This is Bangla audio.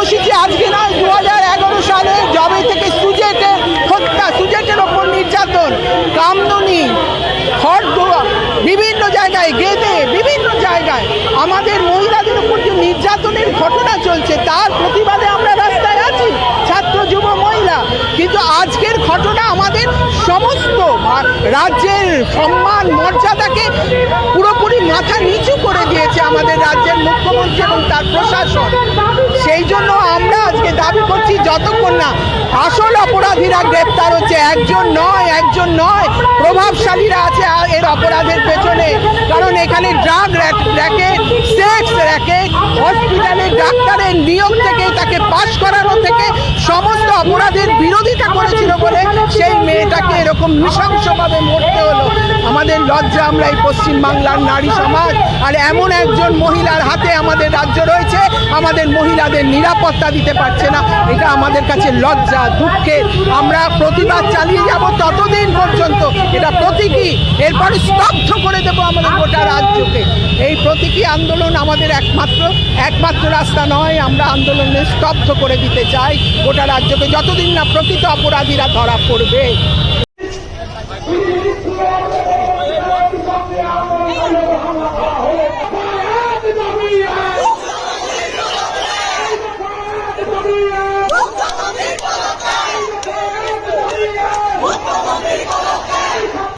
কর্মসূচি আজকে নয় দু সালে জবে থেকে ঘটনা চলছে। তার প্রতিবাদে আমরা রাস্তায় আছি, ছাত্র, যুব, মহিলা। কিন্তু আজকের ঘটনা আমাদের সমস্ত রাজ্যের সম্মান, মর্যাদাকে পুরোপুরি মাথা নিচু করে দিয়েছে আমাদের রাজ্যের মুখ্যমন্ত্রী এবং তার প্রশাসন। সেই জন্য আমরা আজকে দাবি করছি, যতক্ষণ না আসল অপরাধীরা গ্রেপ্তার হচ্ছে, একজন নয় একজন নয়, প্রভাবশালীরা আছে এর অপরাধের পেছনে। কারণ এখানে ড্রাগ র্যাকেট, সেক্স ডাক্তারের নিয়োগ থেকে তাকে পাশ করানো থেকে সমস্ত অপরাধের বিরোধিতা করেছিল বলে সেই মেয়েটাকে এরকম নৃশংসভাবে মরতে হলো। আমাদের লজ্জা, আমরা এই পশ্চিমবাংলার নারী সমাজ, আর এমন একজন মহিলার হাতে আমাদের রাজ্য রয়েছে আমাদের মহিলাদের নিরাপত্তা দিতে পারছে না। এটা আমাদের কাছে লজ্জা, দুঃখে। আমরা প্রতিবাদ চালিয়ে যাব ততদিন পর্যন্ত। এটা প্রতীকী। এরপরে স্তব্ধ করে দেবো আমাদের গোটা রাজ্যকে। এই প্রতীকী আন্দোলন আমাদের একমাত্র একমাত্র রাস্তা নয়। আমরা আন্দোলনে স্তব্ধ করে দিতে চাই। গোটা রাজ্যকে যতদিন না প্রকৃত অপরাধীরা ধরা পড়বে।